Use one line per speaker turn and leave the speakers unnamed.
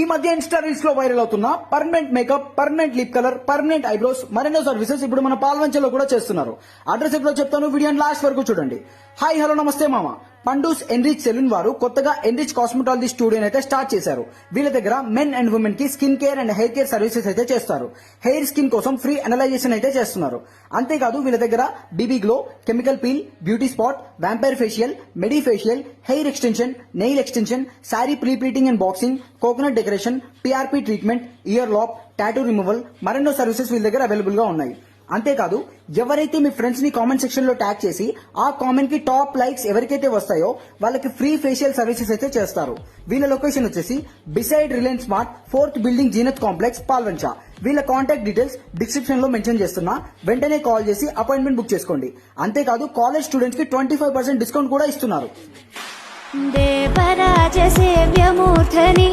ఈ మధ్య ఇన్స్టా రీల్స్లో వైరల్ అవుతున్న permanent makeup permanent lip colour permanent eyebrows మరెన్నో సర్వీసెస్ ఇప్పుడు మన పాల్వంచలో కూడా చేస్తున్నారు. అడ్రస్ ఎప్పుడో చెప్తాను వీడియో లాస్ట్ వరకు చూడండి. హాయ్ హలో నమస్తే మామ. పండూస్ ఎన్రిచ్ సెలూన్ వారు కొత్తగా ఎన్రిచ్ కాస్మెటాలజీ స్టూడియో అయితే స్టార్ట్ చేశారు. వీళ్ళ దగ్గర మెన్ అండ్ ఉమెన్కి skin care and hair care services అయితే చేస్తారు. హెయిర్ స్కిన్ కోసం ఫ్రీ అనలైజేషన్ అయితే చేస్తున్నారు. అంతేకాదు వీళ్ళ దగ్గర BB glow chemical peel beauty spot vampire facial medi facial hair extension nail extension sari pre pleating and boxing coconut decoration PRP treatment ear lobe tattoo removal మరెన్నో services వీళ్ళ దగ్గర అవైలబుల్గా ఉన్నాయి. అంతేకాదు ఎవరైతే మీ ఫ్రెండ్స్ని కామెంట్ సెక్షన్లో ట్యాగ్ చేసి ఆ కామెంట్కి టాప్ లైక్స్ ఎవరికైతే వస్తాయో వాళ్ళకి ఫ్రీ ఫేషియల్ సర్వీసెస్ అయితే చేస్తారు. వీళ్ళ లొకేషన్ వచ్చేసి beside Reliance smart fourth building Zeenat complex Palvancha వీళ్ళ కాంటాక్ట్ డీటెయిల్స్ డిస్క్రిప్షన్లో మెన్షన్ చేస్తున్నా. వెంటనే కాల్ చేసి అపాయింట్మెంట్ బుక్ చేసుకోండి. అంతేకాదు కాలేజ్ స్టూడెంట్స్కి ట్వంటీ ఫైవ్ పర్సెంట్ డిస్కౌంట్ కూడా ఇస్తున్నారు.
దేవరాజ సేవ్యమూర్ధని